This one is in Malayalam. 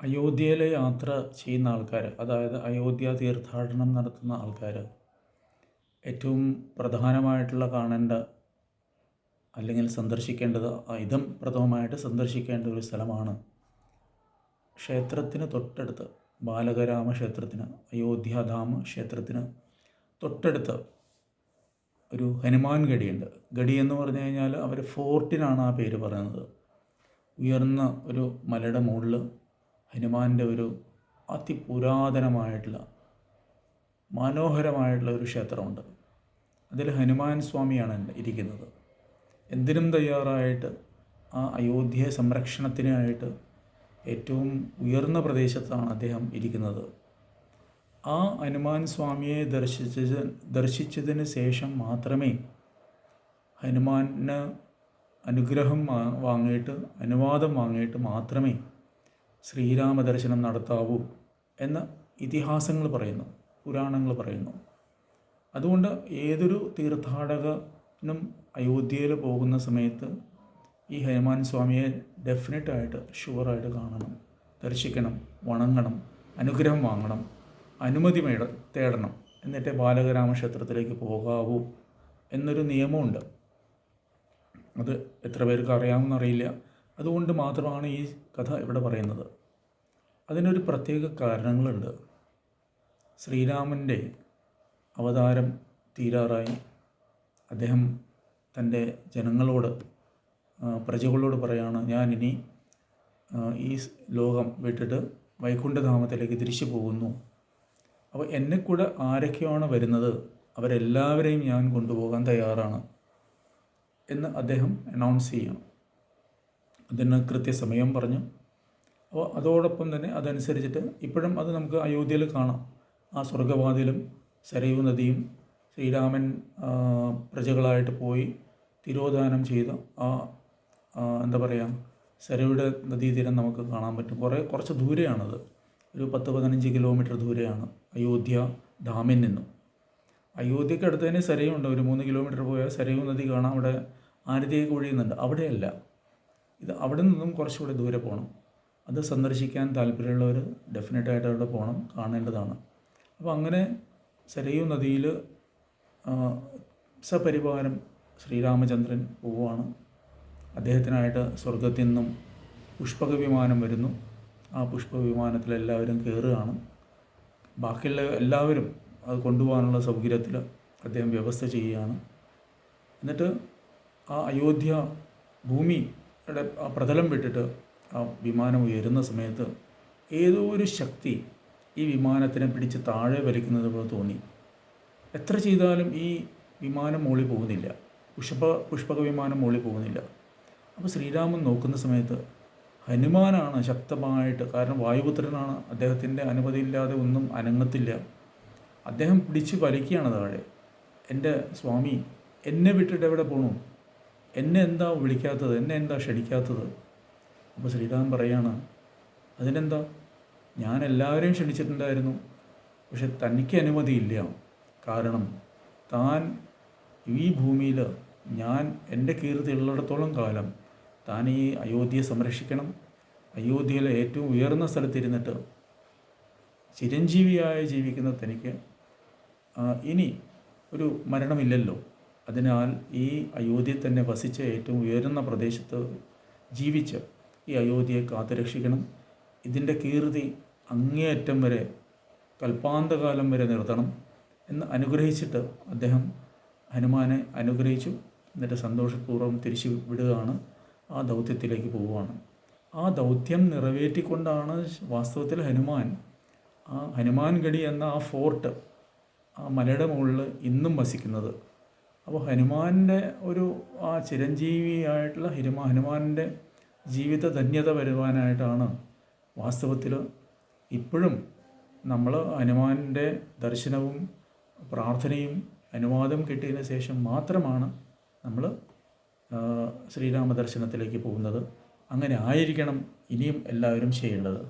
അയോധ്യയിലെ യാത്ര ചെയ്യുന്ന ആൾക്കാർ അതായത് അയോധ്യ തീർത്ഥാടനം നടത്തുന്ന ആൾക്കാർ ഏറ്റവും പ്രധാനമായിട്ടുള്ള കാണേണ്ട അല്ലെങ്കിൽ സന്ദർശിക്കേണ്ടത് ഇതം പ്രഥമമായിട്ട് സന്ദർശിക്കേണ്ട ഒരു സ്ഥലമാണ് ക്ഷേത്രത്തിന് തൊട്ടടുത്ത് ബാലകരാമ ക്ഷേത്രത്തിന് അയോധ്യാധാമ ക്ഷേത്രത്തിന് തൊട്ടടുത്ത് ഒരു ഹനുമാൻ ഗഡിയുണ്ട്. ഗഡി എന്ന് പറഞ്ഞു കഴിഞ്ഞാൽ അവർ ഫോർട്ടിനാണ് ആ പേര് പറയുന്നത്. ഉയർന്ന ഒരു മലയുടെ മുകളിൽ ഹനുമാന്റെ ഒരു അതിപുരാതനമായിട്ടുള്ള മനോഹരമായിട്ടുള്ള ഒരു ക്ഷേത്രമുണ്ട്. അതിൽ ഹനുമാൻ സ്വാമിയാണ് ഇരിക്കുന്നത്. എന്തിനും തയ്യാറായിട്ട് ആ അയോധ്യ സംരക്ഷണത്തിനായിട്ട് ഏറ്റവും ഉയർന്ന പ്രദേശത്താണ് അദ്ദേഹം ഇരിക്കുന്നത്. ആ ഹനുമാൻ സ്വാമിയെ ദർശിച്ചത് ദർശിച്ചതിന് ശേഷം മാത്രമേ ഹനുമാന് അനുഗ്രഹം വാങ്ങിയിട്ട് അനുവാദം വാങ്ങിയിട്ട് മാത്രമേ ശ്രീരാമ ദർശനം നടത്താവൂ എന്ന് ഇതിഹാസങ്ങൾ പറയുന്നു പുരാണങ്ങൾ പറയുന്നു. അതുകൊണ്ട് ഏതൊരു തീർത്ഥാടകനും അയോധ്യയിൽ പോകുന്ന സമയത്ത് ഈ ഹനുമാൻ സ്വാമിയെ ഡെഫിനറ്റായിട്ട് ഷുവറായിട്ട് കാണണം ദർശിക്കണം വണങ്ങണം അനുഗ്രഹം വാങ്ങണം അനുമതി മേട തേടണം എന്നിട്ടേ ബാലകരാമക്ഷേത്രത്തിലേക്ക് പോകാവൂ എന്നൊരു നിയമമുണ്ട്. അത് എത്ര പേർക്ക് അറിയാമെന്നറിയില്ല. അതുകൊണ്ട് മാത്രമാണ് ഈ കഥ ഇവിടെ പറയുന്നത്. അതിനൊരു പ്രത്യേക കാരണങ്ങളുണ്ട്. ശ്രീരാമന്റെ അവതാരം തീരാറായി. അദ്ദേഹം തന്റെ ജനങ്ങളോട് പ്രജകളോട് പറയാണ് ഞാനിനി ഈ ലോകം വിട്ടിട്ട് വൈകുണ്ഠധാമത്തിലേക്ക് തിരിച്ചു പോകുന്നു. അപ്പോൾ എന്നെ കൂടെ ആരൊക്കെയാണ് വരുന്നത് അവരെല്ലാവരെയും ഞാൻ കൊണ്ടുപോകാൻ തയ്യാറാണ് എന്ന് അദ്ദേഹം അനൗൺസ് ചെയ്യണം. അതിന് കൃത്യസമയം പറഞ്ഞു. അപ്പോൾ അതോടൊപ്പം തന്നെ അതനുസരിച്ചിട്ട് ഇപ്പോഴും അത് നമുക്ക് അയോധ്യയിൽ കാണാം. ആ സ്വർഗവാതിലും സരയൂ നദിയും ശ്രീരാമൻ പ്രജകളായിട്ട് പോയി തിരോധാനം ചെയ്ത ആ എന്താ പറയുക സരയുടെ നദീതീരം നമുക്ക് കാണാൻ പറ്റും. കുറേ കുറച്ച് ദൂരെയാണത്. ഒരു പത്ത് പതിനഞ്ച് കിലോമീറ്റർ ദൂരെയാണ് അയോധ്യ ഡാമിൽ നിന്നും. അയോധ്യക്ക് അടുത്ത് തന്നെ സരയുണ്ട്. ഒരു മൂന്ന് കിലോമീറ്റർ പോയാൽ സരയു നദി കാണാം. അവിടെ ആരതിയൊക്കെ ഒഴിയുന്നുണ്ട് അവിടെയല്ല. ഇത് അവിടെ നിന്നും കുറച്ചുകൂടി ദൂരെ പോകണം. അത് സന്ദർശിക്കാൻ താല്പര്യമുള്ളവർ ഡെഫിനറ്റായിട്ട് അവിടെ പോകണം കാണേണ്ടതാണ്. അപ്പോൾ അങ്ങനെ സരയൂ നദിയിൽ സപരിവാരം ശ്രീരാമചന്ദ്രൻ പോവുകയാണ്. അദ്ദേഹത്തിനായിട്ട് സ്വർഗത്തിൽ നിന്നും പുഷ്പക വിമാനം വരുന്നു. ആ പുഷ്പ വിമാനത്തിലെല്ലാവരും കയറുകയാണ്. ബാക്കിയുള്ള എല്ലാവരും അത് കൊണ്ടുപോകാനുള്ള സൗകര്യത്തിൽ അദ്ദേഹം വ്യവസ്ഥ ചെയ്യുകയാണ്. എന്നിട്ട് ആ അയോധ്യ ഭൂമിയുടെ ആ പ്രതലം വിട്ടിട്ട് ആ വിമാനം ഉയരുന്ന സമയത്ത് ഏതോ ഒരു ശക്തി ഈ വിമാനത്തിനെ പിടിച്ച് താഴെ വലിക്കുന്നത് പോലെ തോന്നി. എത്ര ചെയ്താലും ഈ വിമാനം മുകളിൽ പോകുന്നില്ല. പുഷ്പ പുഷ്പക വിമാനം മുകളിൽ പോകുന്നില്ല. അപ്പോൾ ശ്രീരാമൻ നോക്കുന്ന സമയത്ത് ഹനുമാനാണ് ശക്തമായിട്ട് കാരണം വായുപുത്രനാണ് അദ്ദേഹത്തിന്റെ അനുമതിയില്ലാതെ ഒന്നും അനങ്ങത്തില്ല. അദ്ദേഹം പിടിച്ച് വലിക്കുകയാണ് താഴെ. എന്റെ സ്വാമി എന്നെ വിട്ടിട്ട് എവിടെ പോകണു എന്നെ എന്താ വിളിക്കാത്തത്? എന്നെ എന്താ ക്ഷണിക്കാത്തത്? അപ്പോൾ ശ്രീരാമൻ പറയാണ് അതിനെന്താ? ഞാൻ എല്ലാവരെയും ക്ഷണിച്ചിട്ടുണ്ടായിരുന്നു. പക്ഷെ തനിക്ക് അനുമതിയില്ല കാരണം താൻ ഈ ഭൂമിയിൽ ഞാൻ എന്റെ കീർത്തി ഉള്ളിടത്തോളം കാലം താൻ ഈ അയോധ്യയെ സംരക്ഷിക്കണം. അയോധ്യയിലെ ഏറ്റവും ഉയർന്ന സ്ഥലത്തിരുന്നിട്ട് ചിരഞ്ജീവിയായി ജീവിക്കുന്ന തനിക്ക് ഇനി ഒരു മരണമില്ലല്ലോ. അതിനാൽ ഈ അയോധ്യയിൽ തന്നെ വസിച്ച ഏറ്റവും ഉയരുന്ന പ്രദേശത്ത് ജീവിച്ച് ഈ അയോധ്യയെ കാത്തുരക്ഷിക്കണം. ഇതിന്റെ കീർത്തി അങ്ങേയറ്റം വരെ കൽപ്പാന്തകാലം വരെ നിർത്തണം എന്ന് അനുഗ്രഹിച്ചിട്ട് അദ്ദേഹം ഹനുമാനെ അനുഗ്രഹിച്ചു. എന്നിട്ട് സന്തോഷപൂർവം തിരിച്ചു വിടുകയാണ്. ആ ദൗത്യത്തിലേക്ക് പോവുകയാണ്. ആ ദൗത്യം നിറവേറ്റിക്കൊണ്ടാണ് വാസ്തവത്തിൽ ഹനുമാൻ ആ ഹനുമാൻഗഡി എന്ന ആ ഫോർട്ട് ആ മലയുടെ മുകളിൽ ഇന്നും വസിക്കുന്നത്. അപ്പോൾ ഹനുമാന്റെ ഒരു ആ ചിരഞ്ജീവിയായിട്ടുള്ള ഹിരുമ ഹനുമാന്റെ ജീവിത ധന്യത വരുവാനായിട്ടാണ് വാസ്തവത്തിൽ ഇപ്പോഴും നമ്മൾ ഹനുമാന്റെ ദർശനവും പ്രാർത്ഥനയും അനുവാദം കിട്ടിയതിന് ശേഷം മാത്രമാണ് നമ്മൾ ശ്രീരാമ ദർശനത്തിലേക്ക് പോകുന്നത്. അങ്ങനെ ആയിരിക്കണം ഇനിയും എല്ലാവരും ചെയ്യേണ്ടത്.